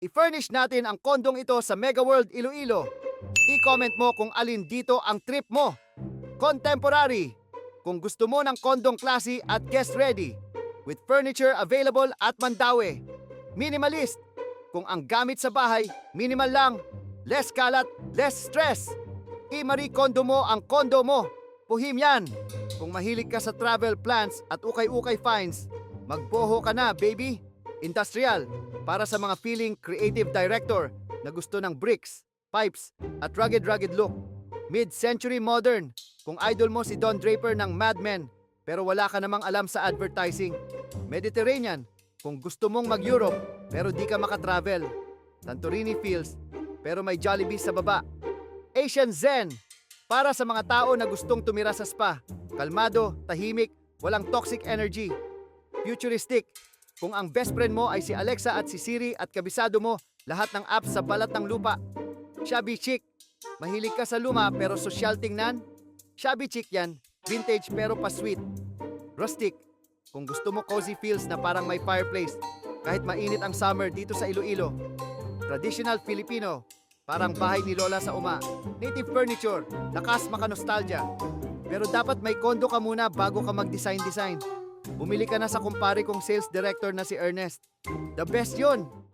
I-furnish natin ang kondong ito sa Mega World Iloilo. I-comment mo kung alin dito ang trip mo. Contemporary, kung gusto mo ng kondong classy at guest ready. With furniture available at Mandawi. Minimalist, kung ang gamit sa bahay, minimal lang. Less kalat, less stress. I-Marie Kondo mo ang kondo mo. Puhim yan. Kung mahilig ka sa travel plans at ukay-ukay finds, magboho ka na, baby. Industrial, para sa mga feeling creative director na gusto ng bricks, pipes, at rugged-rugged look. Mid-century modern, kung idol mo si Don Draper ng Mad Men, pero wala ka namang alam sa advertising. Mediterranean, kung gusto mong mag-Europe, pero di ka makatravel. Santorini feels, pero may Jollibee sa baba. Asian Zen, para sa mga tao na gustong tumira sa spa. Kalmado, tahimik, walang toxic energy. Futuristic, kung ang best friend mo ay si Alexa at si Siri at kabisado mo lahat ng apps sa balat ng lupa. Shabby chic, mahilig ka sa luma pero sosyal tingnan. Shabby chic yan, vintage pero pa-sweet. Rustic, kung gusto mo cozy feels na parang may fireplace kahit mainit ang summer dito sa Iloilo. Traditional Filipino, parang bahay ni Lola sa uma. Native furniture, lakas maka-nostalgia. Pero dapat may kondo ka muna bago ka mag-design-design. Bumili ka na sa kumpare kong sales director na si Ernest. The best yon.